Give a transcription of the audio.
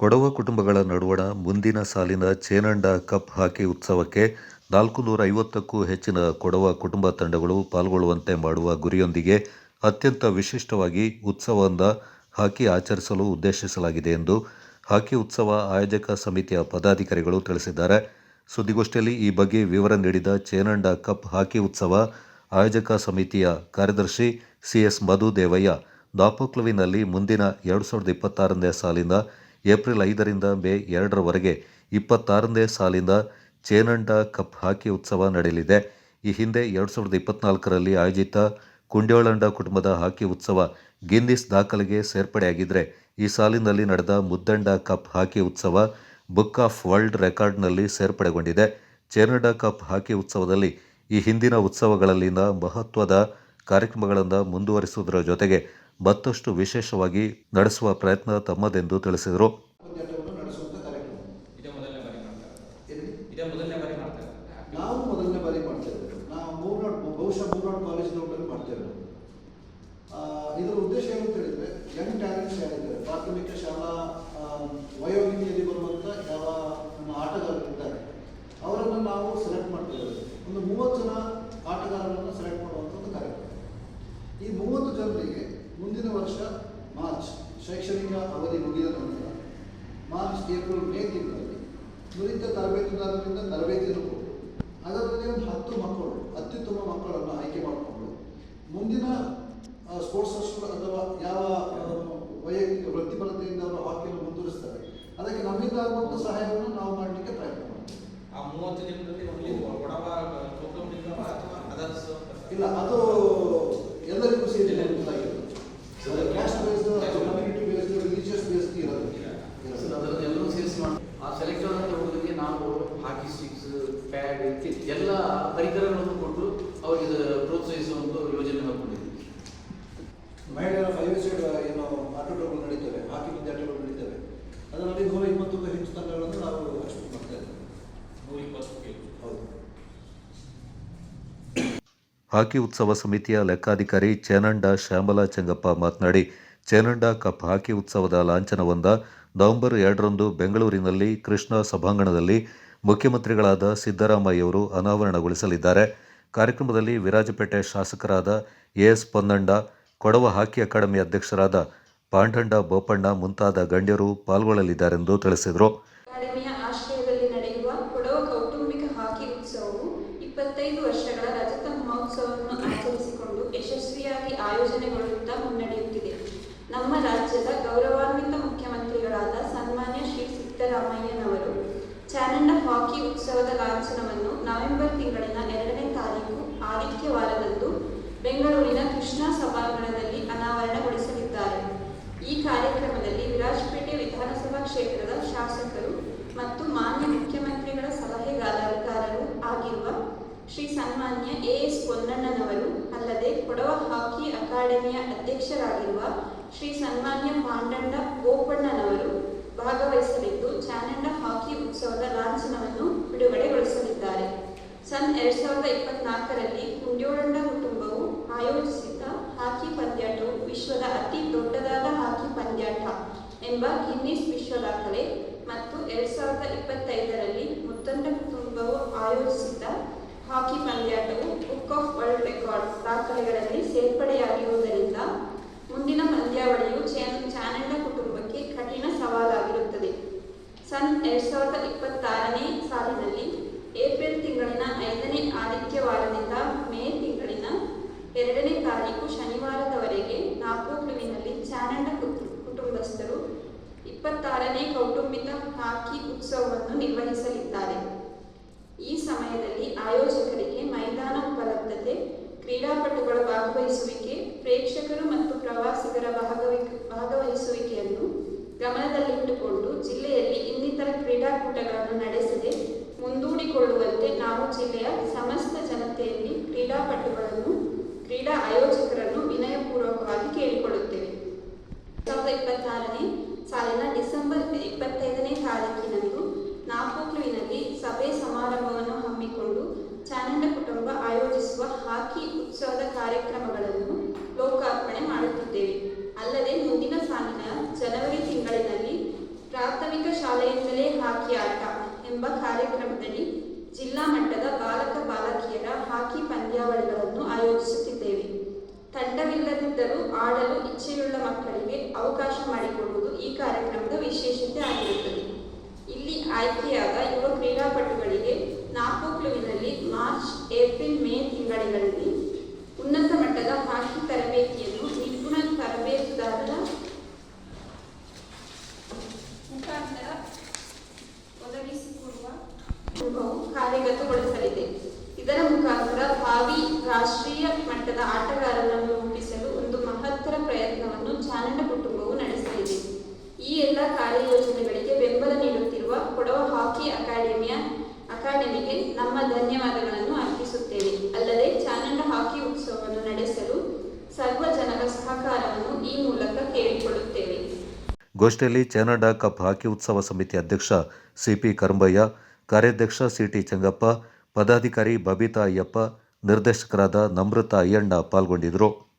ಕೊಡವ ಕುಟುಂಬಗಳ ನಡುವಣ ಮುಂದಿನ ಸಾಲಿನ ಚೇನಂಡ ಕಪ್ ಹಾಕಿ ಉತ್ಸವಕ್ಕೆ ನಾಲ್ಕು ನೂರ ಐವತ್ತಕ್ಕೂ ಹೆಚ್ಚಿನ ಕೊಡವ ಕುಟುಂಬ ತಂಡಗಳು ಪಾಲ್ಗೊಳ್ಳುವಂತೆ ಮಾಡುವ ಗುರಿಯೊಂದಿಗೆ ಅತ್ಯಂತ ವಿಶಿಷ್ಟವಾಗಿ ಉತ್ಸವವನ್ನು ಹಾಕಿ ಆಚರಿಸಲು ಉದ್ದೇಶಿಸಲಾಗಿದೆ ಎಂದು ಹಾಕಿ ಉತ್ಸವ ಆಯೋಜಕ ಸಮಿತಿಯ ಪದಾಧಿಕಾರಿಗಳು ತಿಳಿಸಿದ್ದಾರೆ. ಸುದ್ದಿಗೋಷ್ಠಿಯಲ್ಲಿ ಈ ಬಗ್ಗೆ ವಿವರ ನೀಡಿದ ಚೇನಂಡ ಕಪ್ ಹಾಕಿ ಉತ್ಸವ ಆಯೋಜಕ ಸಮಿತಿಯ ಕಾರ್ಯದರ್ಶಿ ಸಿಎಸ್ ಮಧುದೇವಯ್ಯ ದಾಪೋಕ್ಲುವಿನಲ್ಲಿ ಮುಂದಿನ ಎರಡು ಸಾವಿರದ ಇಪ್ಪತ್ತಾರನೇ ಸಾಲಿನ ಏಪ್ರಿಲ್ ಐದರಿಂದ ಮೇ ಎರಡರವರೆಗೆ ಇಪ್ಪತ್ತಾರನೇ ಸಾಲಿನ ಚೇನಂಡ ಕಪ್ ಹಾಕಿ ಉತ್ಸವ ನಡೆಯಲಿದೆ. ಈ ಹಿಂದೆ ಎರಡು ಸಾವಿರದ ಇಪ್ಪತ್ನಾಲ್ಕರಲ್ಲಿ ಆಯೋಜಿತ ಕುಂಡ್ಯೋಳಂಡ ಕುಟುಂಬದ ಹಾಕಿ ಉತ್ಸವ ಗಿನ್ನಿಸ್ ದಾಖಲೆಗೆ ಸೇರ್ಪಡೆಯಾಗಿದ್ದರೆ ಈ ಸಾಲಿನಲ್ಲಿ ನಡೆದ ಮುದ್ದಂಡ ಕಪ್ ಹಾಕಿ ಉತ್ಸವ ಬುಕ್ ಆಫ್ ವರ್ಲ್ಡ್ ರೆಕಾರ್ಡ್ನಲ್ಲಿ ಸೇರ್ಪಡೆಗೊಂಡಿದೆ. ಚೇನಂಡ ಕಪ್ ಹಾಕಿ ಉತ್ಸವದಲ್ಲಿ ಈ ಹಿಂದಿನ ಉತ್ಸವಗಳಲ್ಲಿನ ಮಹತ್ವದ ಕಾರ್ಯಕ್ರಮಗಳನ್ನು ಮುಂದುವರಿಸುವುದರ ಜೊತೆಗೆ ಮತ್ತಷ್ಟು ವಿಶೇಷವಾಗಿ ನಡೆಸುವ ಪ್ರಯತ್ನ ತಮ್ಮದೆಂದು ತಿಳಿಸಿದರು. ಇದರ ಉದ್ದೇಶ ಅವರನ್ನು ನಾವು ಸೆಲೆಕ್ಟ್ ಒಂದು ಮೂವತ್ತು ಜನ ಆಟಗಾರರನ್ನು ಸೆಲೆಕ್ಟ್ ಮಾಡುವಂಥ ಒಂದು ಕಾರ್ಯಕ್ರಮ. ಈ ಮೂವತ್ತು ಜನರಿಗೆ ಮುಂದಿನ ವರ್ಷ ಮಾರ್ಚ್ ಶೈಕ್ಷಣಿಕ ಅವಧಿ ಮುಗಿದ ನಂತರ ಮಾರ್ಚ್ ಏಪ್ರಿಲ್ ಮೇ ತಿಂಗಳಲ್ಲಿ ನುರಿತ ತರಬೇತುದಾರರಿಂದ ತರಬೇತಿಯನ್ನು ಕೊಟ್ಟು ಅದರಲ್ಲಿ ಒಂದು ಹತ್ತು ಮಕ್ಕಳು ಅತ್ಯುತ್ತಮ ಮಕ್ಕಳನ್ನು ಆಯ್ಕೆ ಮಾಡಿಕೊಂಡು ಮುಂದಿನ ಸ್ಪೋರ್ಟ್ಸ್ ಅಥವಾ ಯಾವ ವೈಯಕ್ತಿಕ ವೃತ್ತಿಪರತೆಯಿಂದ ಅವರು ಹಾಕಿಯನ್ನು ಮುಂದುವರಿಸ್ತಾರೆ. ಅದಕ್ಕೆ ನಮ್ಮಿಂದ ಆಗುವಂಥ ಸಹಾಯವನ್ನು ನಾವು ಮಾಡಲಿಕ್ಕೆ ಪ್ರಯತ್ನ ಮಾಡ್ತೀವಿ. ಆ ಮೂವತ್ತು ದಿನದಲ್ಲಿ ಒಡವ ಅಥವಾ ಇಲ್ಲ ಪರಿಕರಗಳನ್ನು ಕೊಟ್ಟು ಅವರಿಗೆ ಪ್ರೋತ್ಸಾಹಿಸುವಂತ ಯೋಜನೆ ಹಾಕೊಂಡಿದ್ದೀವಿ ಮಹಿಳೆಯರ ಫೈವ್ ಸೈಡ್ ಏನು ಆಟೋಟಗಳು ನಡೀತವೆ ಹಾಕಿ ವಿದ್ಯಾರ್ಥಿಗಳು ನಡೀತವೆ ಅದರಲ್ಲಿ ನೂರ ಇಪ್ಪತ್ತಕ್ಕೂ ಹೆಚ್ಚು ತಂಡಗಳನ್ನು ನಾವು ಅಷ್ಟು ಮಾಡ್ತಾ ಇದ್ದೇವೆ. ನೂರ ಇಪ್ಪತ್ತು ಹೌದು. ಹಾಕಿ ಉತ್ಸವ ಸಮಿತಿಯ ಲೆಕ್ಕಾಧಿಕಾರಿ ಚೇನಂಡ ಶ್ಯಾಮಲಾ ಚೆಂಗಪ್ಪ ಮಾತನಾಡಿ ಚೇನಂಡ ಕಪ್ ಹಾಕಿ ಉತ್ಸವದ ಲಾಂಛನವೊಂದ ನವೆಂಬರ್ ಎರಡರಂದು ಬೆಂಗಳೂರಿನಲ್ಲಿ ಕೃಷ್ಣ ಸಭಾಂಗಣದಲ್ಲಿ ಮುಖ್ಯಮಂತ್ರಿಗಳಾದ ಸಿದ್ದರಾಮಯ್ಯವರು ಅನಾವರಣಗೊಳಿಸಲಿದ್ದಾರೆ. ಕಾರ್ಯಕ್ರಮದಲ್ಲಿ ವಿರಾಜಪೇಟೆ ಶಾಸಕರಾದ A S Ponnanda, Kodava hockey academy ಅಧ್ಯಕ್ಷರಾದ ಪಾಂಡಂಡ ಬೋಪಣ್ಣ ಮುಂತಾದ ಗಣ್ಯರು ಪಾಲ್ಗೊಳ್ಳಲಿದ್ದಾರೆಂದು ತಿಳಿಸಿದರು. ಅಕಾಡೆಮಿಯ ಆಶ್ರಯದಲ್ಲಿ ನಡೆಯುವ ಕೊಡವ ಕೌಟುಂಬಿಕ ಹಾಕಿ ಉತ್ಸವವು ಇಪ್ಪತ್ತೈದು ವರ್ಷಗಳ ಆಚರಿಸಿಕೊಂಡು ಯಶಸ್ವಿಯಾಗಿ ಆಯೋಜನೆಗೊಳ್ಳುತ್ತಾ ಮುನ್ನಡೆಯುತ್ತಿದೆ. ನಮ್ಮ ರಾಜ್ಯದ ಗೌರವಾನ್ವಿತ ಮುಖ್ಯಮಂತ್ರಿಗಳಾದ ಸನ್ಮಾನ್ಯ ಶ್ರೀ ಸಿದ್ದರಾಮಯ್ಯನವರು ಚಾನಂಡ ಹಾಕಿ ಉತ್ಸವದ ಲಾಂಛನವನ್ನು ನವೆಂಬರ್ ತಿಂಗಳಿನ ಎರಡನೇ ತಾರೀಕು ಆದಿತ್ಯವಾರದಂದು ಬೆಂಗಳೂರಿನ ಕೃಷ್ಣ ಸಭಾಂಗಣದಲ್ಲಿ ಅನಾವರಣಗೊಳಿಸಲಿದ್ದಾರೆ ಈ ಕಾರ್ಯಕ್ರಮದಲ್ಲಿ ವಿರಾಜಪೇಟೆ ವಿಧಾನಸಭಾ ಕ್ಷೇತ್ರದ ಶಾಸಕರು ಮತ್ತು ಮಾನ್ಯ ಮುಖ್ಯಮಂತ್ರಿಗಳ ಸಲಹೆಗಾರರು ಆಗಿರುವ ಶ್ರೀ ಸನ್ಮಾನ್ಯ ಎ ಎಸ್ ಪೊನ್ನಣ್ಣನವರು, ಅಲ್ಲದೆ ಕೊಡವ ಹಾಕಿ ಅಕಾಡೆಮಿಯ ಅಧ್ಯಕ್ಷರಾಗಿರುವ ಶ್ರೀ ಸನ್ಮಾನ್ಯ ಪಾಂಡಂಡ ಗೋಪಣ್ಣನವರು ಭಾಗವಹಿಸಲಿದ್ದು, ಚಾನಂಡ ಹಾಕಿ ಉತ್ಸವದ ಲಾಂಛನವನ್ನು ಬಿಡುಗಡೆಗೊಳಿಸಲಿದ್ದಾರೆ. ಸನ್ ಎರಡ್ ಸಾವಿರದ ಇಪ್ಪತ್ನಾಲ್ಕರಲ್ಲಿ ಕುಂಡ್ಯೋಳಂಡ ಕುಟುಂಬವು ಆಯೋಜಿಸಿದ್ದ ಹಾಕಿ ಪಂದ್ಯಾಟವು ವಿಶ್ವದ ಅತಿ ದೊಡ್ಡದಾದ ಹಾಕಿ ಪಂದ್ಯಾಟ ಎಂಬ ಗಿನ್ನಿಸ್ ದಾಖಲೆ ಮತ್ತು ಎರಡ್ ಸಾವಿರದ ಇಪ್ಪತ್ತೈದರಲ್ಲಿ ಮುತ್ತಂಡ ಕುಟುಂಬವು ಆಯೋಜಿಸಿದ್ದ ಹಾಕಿ ಪಂದ್ಯಾಟವು ಬುಕ್ ಆಫ್ ವರ್ಲ್ಡ್ ರೆಕಾರ್ಡ್ ದಾಖಲೆಗಳಲ್ಲಿ ಸೇರ್ಪಡೆಯಾಗಿರುವುದರಿಂದ ಮುಂದಿನ ಪಂದ್ಯಾವಳಿಯು ಚಾನ್- ಚಾನಂಡ ಕುಟುಂಬಕ್ಕೆ ಕಠಿಣ ಸವಾಲಾಗಿರುತ್ತದೆ. ಸನ್ ಎರಡ್ ಸಾವಿರದ ಇಪ್ಪತ್ತಾರನೇ ಸಾಲಿನಲ್ಲಿ ಏಪ್ರಿಲ್ ತಿಂಗಳಿನ ಐದನೇ ಆದಿತ್ಯವಾರದಿಂದ ಮೇ ತಿಂಗಳಿನ ಎರಡನೇ ತಾರೀಕು ಶನಿವಾರದವರೆಗೆ ನಾಪೋಕ್ಲುವಿನಲ್ಲಿ ಚಾನಂಡ ಕುಟು- ಕುಟುಂಬಸ್ಥರು ಇಪ್ಪತ್ತಾರನೇ ಕೌಟುಂಬಿಕ ಹಾಕಿ ಉತ್ಸವವನ್ನು ನಿರ್ವಹಿಸಲಿದ್ದಾರೆ. ಈ ಸಮಯದಲ್ಲಿ ಆಯೋಜಕರಿಗೆ ಮೈದಾನ ಉಪಲಬ್ಧತೆ, ಕ್ರೀಡಾಪಟುಗಳ ಭಾಗವಹಿಸುವಿಕೆ, ಪ್ರೇಕ್ಷಕರು ಮತ್ತು ಪ್ರವಾಸಿಗರ ಭಾಗವಿ, ಭಾಗವಹಿಸುವಿಕೆಯನ್ನು ಗಮನದಲ್ಲಿಟ್ಟುಕೊಂಡು ಜಿಲ್ಲೆಯಲ್ಲಿ ಇನ್ನಿತರ ಕ್ರೀಡಾಕೂಟಗಳನ್ನು ನಡೆಸದೆ ಮುಂದೂಡಿಕೊಳ್ಳುವಂತೆ ನಾವು ಜಿಲ್ಲೆಯ ಸಮಸ್ತ ಜನತೆಯಲ್ಲಿ ಕ್ರೀಡಾಪಟುಗಳನ್ನು, ಕ್ರೀಡಾ ಆಯೋಜಕರನ್ನು ವಿನಯಪೂರ್ವಕವಾಗಿ ಕೇಳಿಕೊಳ್ಳುತ್ತೇವೆ. ಸಾವಿರದ ಇಪ್ಪತ್ತಾರನೇ ಸಾಲಿನ ಡಿಸೆಂಬರ್ ಇಪ್ಪತ್ತೈದನೇ ತಾರೀಕಿನಂದು ನಾಪೋಕ್ಲುವಿನಲ್ಲಿ ಸಭೆ ಸಮಾರಂಭವನ್ನು ಹಮ್ಮಿಕೊಂಡು ಚಾನಂಡ ಕುಟುಂಬ ಆಯೋಜಿಸುವ ಹಾಕಿ ಉತ್ಸವದ ಕಾರ್ಯಕ್ರಮಗಳನ್ನು ಲೋಕಾರ್ಪಣೆ ಮಾಡುತ್ತಿದ್ದೇವೆ. ಅಲ್ಲದೆ ಮುಂದಿನ ಸಾಲಿನ ಜನವರಿ ತಿಂಗಳಿನಲ್ಲಿ ಪ್ರಾಥಮಿಕ ಶಾಲೆಯಿಂದಲೇ ಹಾಕಿ ಆಟ ಎಂಬ ಕಾರ್ಯಕ್ರಮದಲ್ಲಿ ಜಿಲ್ಲಾ ಮಟ್ಟದ ಬಾಲಕ ಬಾಲಕಿಯರ ಹಾಕಿ ಪಂದ್ಯಾವಳಿಗಳನ್ನು ಆಯೋಜಿಸುತ್ತಿದ್ದೇವೆ. ತಂಡವಿಲ್ಲದಿದ್ದರೂ ಆಡಲು ಇಚ್ಛೆಯುಳ್ಳ ಇದರ ಮುಖಾಂತರ ಭಾವಿ ರಾಷ್ಟ್ರೀಯ ಮಟ್ಟದ ಆಟಗಾರರನ್ನು ರೂಪಿಸಲು ಒಂದು ಮಹತ್ತರ ಪ್ರಯತ್ನವನ್ನು ಚಾನಂಡ ಕುಟುಂಬವು ನಡೆಸಲಿದೆ. ಈ ಎಲ್ಲ ಕಾರ್ಯಯೋಜನೆಗಳಿಗೆ ಬೆಂಬಲ ನೀಡುತ್ತಿರುವ ಕೊಡವ ಹಾಕಿ ಅಕಾಡೆಮಿಯ, ಅಕಾಡೆಮಿಗೆ ನಮ್ಮ ಧನ್ಯವಾದಗಳನ್ನು ಅರ್ಪಿಸುತ್ತೇವೆ. ಅಲ್ಲದೆ ಚಾನಂಡ ಹಾಕಿ ಉತ್ಸವವನ್ನು ನಡೆಸಲು ಸರ್ವ ಜನರ ಸಹಕಾರವನ್ನು ಈ ಮೂಲಕ ಕೇಳಿಕೊಳ್ಳುತ್ತೇವೆ. ಗೋಷ್ಠಿಯಲ್ಲಿ ಚಾನಂಡ ಕಪ್ ಹಾಕಿ ಉತ್ಸವ ಸಮಿತಿ ಅಧ್ಯಕ್ಷ ಸಿಪಿ ಕರಂಬಯ್ಯ, ಕಾರ್ಯಾಧ್ಯಕ್ಷ ಸಿಟಿ ಚೆಂಗಪ್ಪ ಪದಾಧಿಕಾರಿ ಬಬಿತಾ ಅಯ್ಯಪ್ಪ ನಿರ್ದೇಶಕರಾದ ನಮೃತ ಅಯ್ಯಣ್ಣ ಪಾಲ್ಗೊಂಡಿದ್ದರು.